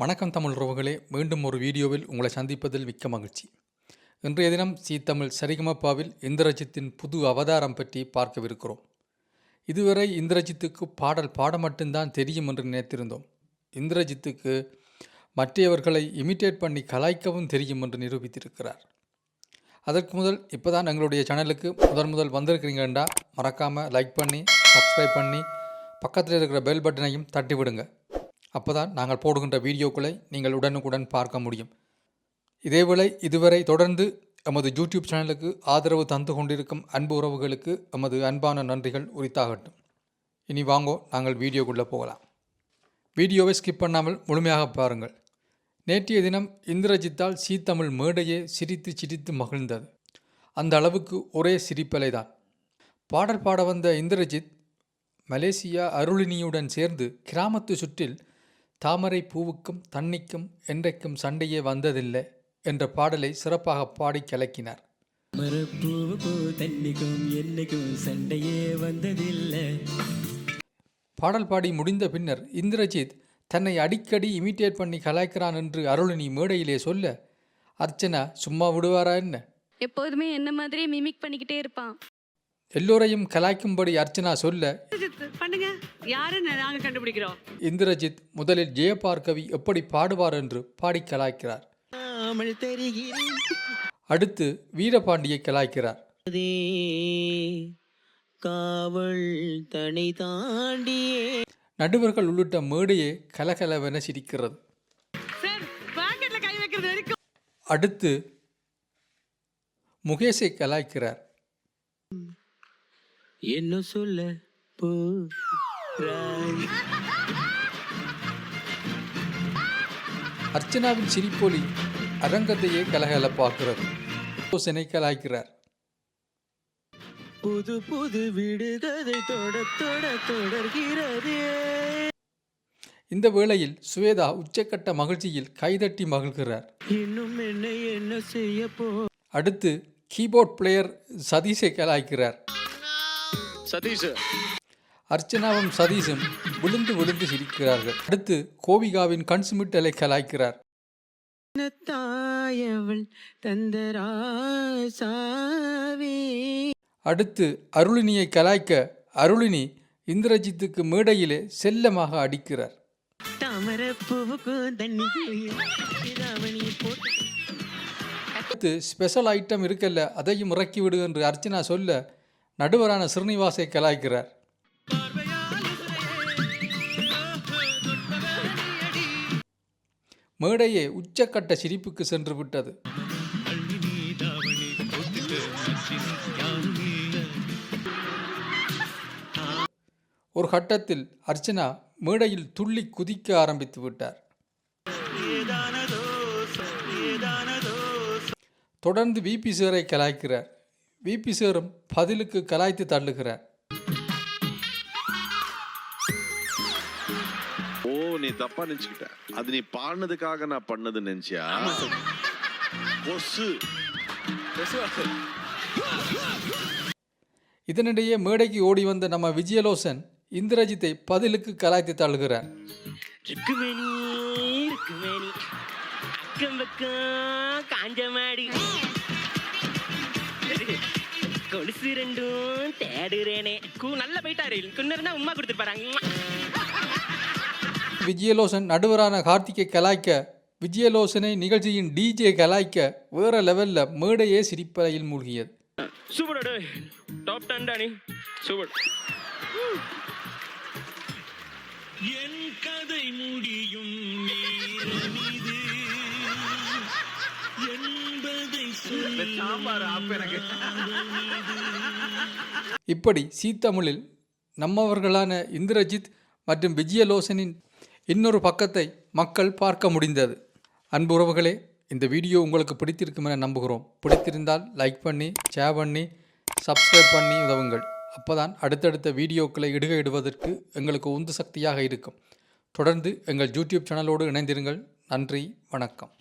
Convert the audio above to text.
வணக்கம் தமிழ் உறவுகளே. மீண்டும் ஒரு வீடியோவில் உங்களை சந்திப்பதில் மிக்க மகிழ்ச்சி. இன்றைய தினம் சி தமிழ் சரிகமப்பாவில் இந்திரஜித்தின் புது அவதாரம் பற்றி பார்க்கவிருக்கிறோம். இதுவரை இந்திரஜித்துக்கு பாடல் பாட மட்டும்தான் தெரியும் என்று நினைத்திருந்தோம். இந்திரஜித்துக்கு மற்றவர்களை இமிட்டேட் பண்ணி கலாய்க்கவும் தெரியும் என்று நிரூபித்திருக்கிறார். அதற்கு முதல் இப்போ தான் எங்களுடைய சேனலுக்கு முதன் முதல் வந்திருக்கிறீங்கண்டா மறக்காமல் லைக் பண்ணி சப்ஸ்கிரைப் பண்ணி பக்கத்தில் இருக்கிற பெல் பட்டனையும் தட்டி விடுங்க அப்போதான் நாங்கள் போடுகின்ற வீடியோக்களை நீங்கள் உடனுக்குடன் பார்க்க முடியும். இதேவேளை இதுவரை தொடர்ந்து எமது யூடியூப் சேனலுக்கு ஆதரவு தந்து கொண்டிருக்கும் அன்பு உறவுகளுக்கு எமது அன்பான நன்றிகள் உரித்தாகட்டும். இனி வாங்கோ நாங்கள் வீடியோக்குள்ளே போகலாம். வீடியோவை ஸ்கிப் பண்ணாமல் முழுமையாக பாருங்கள். நேற்றைய தினம் இந்திரஜித்தால் சீத்தமிழ் மேடையே சிரித்து சிரித்து மகிழ்ந்தது. அந்த அளவுக்கு ஒரே சிரிப்பலை தான் பாடல் பாட வந்த இந்திரஜித் மலேசியா அருளினியுடன் சேர்ந்து கிராமத்து சுற்றில் தாமரை பூவுக்கும் தண்ணிக்கும் என்றைக்கும் சண்டையே வந்ததில்லை என்ற பாடலை சிறப்பாக பாடி கலக்கினார். பாடல் பாடி முடிந்த பின்னர் இந்திரஜித் தன்னை அடிக்கடி இமிட்டேட் பண்ணி கலாய்க்கிறான் என்று அருளினி மேடையிலே சொல்ல அர்ச்சனா சும்மா விடுவாரா என்ன? எப்போதுமே என்ன மாதிரியே மிமிக் பண்ணிக்கிட்டே இருப்பான். எல்லோரையும் கலாய்க்கும்படி அர்ச்சனா சொல்ல பண்ணுங்க. யாருன்னு நாங்க கண்டுபிடிக்கிறோம். இந்திரஜித் முதலில் ஜெயபார்கவி எப்படி பாடுவார் என்று பாடி கலாய்க்கிறார். அடுத்து வீரபாண்டியை கலாய்க்கிறார். காவல் தனி தாண்டியே. நடுவர்கள் உள்ளிட்ட மேடையே கலகலவென சிரிக்கிறது. அடுத்து முகேஷை கலாய்க்கிறார். என்ன சொல்ல போ அர்ச்சனாவின் சிரிப்பொலி அரங்கத்தையே கலகலப்பாக்குறது யோசனை கலாய்க்கிறார் புது புது விடுகதை தொட தொட தொடர்கிறதே. இந்த வேளையில் சுவேதா உச்சக்கட்ட மகிழ்ச்சியில் கைதட்டி மகிழ்கிறார். இன்னும் என்ன என்ன செய்ய போ அடுத்து கீபோர்ட் பிளேயர் சதீஷை கலாய்க்கிறார். சதீஷ். அர்ச்சனாவும் சதீஷும் விழுந்து விழுந்து சிரிக்கிறார்கள். அடுத்து கோவிகாவின் கண் சிமிட்டலை கலாய்க்கிறார் தாயவள் தந்தராசாவே. அடுத்து அருளினியை கலாய்க்க அருளினி இந்திரஜித்துக்கு மேடையிலே செல்லமாக அடிக்கிறார். அடுத்து ஸ்பெஷல் ஐட்டம் இருக்கல்ல அதையும் இறக்கி விடு என்று அர்ச்சனா சொல்ல நடுவரான ஸ்ரீனிவாசை கலாய்க்கிறார். மேடையே உச்சக்கட்ட சிரிப்புக்கு சென்று விட்டது. ஒரு கட்டத்தில் அர்ச்சனா மேடையில் துள்ளி குதிக்க ஆரம்பித்து விட்டார். தொடர்ந்து விபி சேரை கலாய்க்கிறார். விபி சேரும் பதிலுக்கு கலாய்த்து தள்ளுகிறார் ஓ நீ தப்பா நினைச்சுக்கிட்ட. அது நீ பாடினதுக்காக நான் பண்ணது நினைச்சியா? கொசு. இதனிடையே மேடைக்கு ஓடி வந்த நம்ம விஜயலோசன் இந்திரஜித்தை பதிலுக்கு கலாய்த்து தள்ளுகிறார் அக்கம் பக்கம் காஞ்ச மாடி. கொலுசு ரெண்டும் தேடுறேனே. கூ நல்ல போயிட்டாரு இருந்தா உமா கொடுத்துருப்பாங்க விஜயலோசன் நடுவரான கார்த்திகை கலாய்க்க விஜயலோசனை நிகழ்ச்சியின் டிஜே கலாய்க்க வேற லெவல்ல மேடையே சிரிப்பறையில் மூழ்கியது. சூப்பர் அடு டாப் டென் டானி. சூப்பர். என் கதை முடியும் இப்படி சீத்தமிழில் நம்மவர்களான இந்திரஜித் மற்றும் விஜயலோசனின் இன்னொரு பக்கத்தை மக்கள் பார்க்க முடிந்தது. அன்பு உறவுகளே இந்த வீடியோ உங்களுக்கு பிடித்திருக்கும் என நம்புகிறோம். பிடித்திருந்தால் லைக் பண்ணி ஷேர் பண்ணி சப்ஸ்கிரைப் பண்ணி உதவுங்கள். அப்போதான் அடுத்தடுத்த வீடியோக்களை இடுகையிடுவதற்கு இடுவதற்கு எங்களுக்கு உந்து சக்தியாக இருக்கும். தொடர்ந்து எங்கள் யூடியூப் சேனலோடு இணைந்திருங்கள். நன்றி வணக்கம்.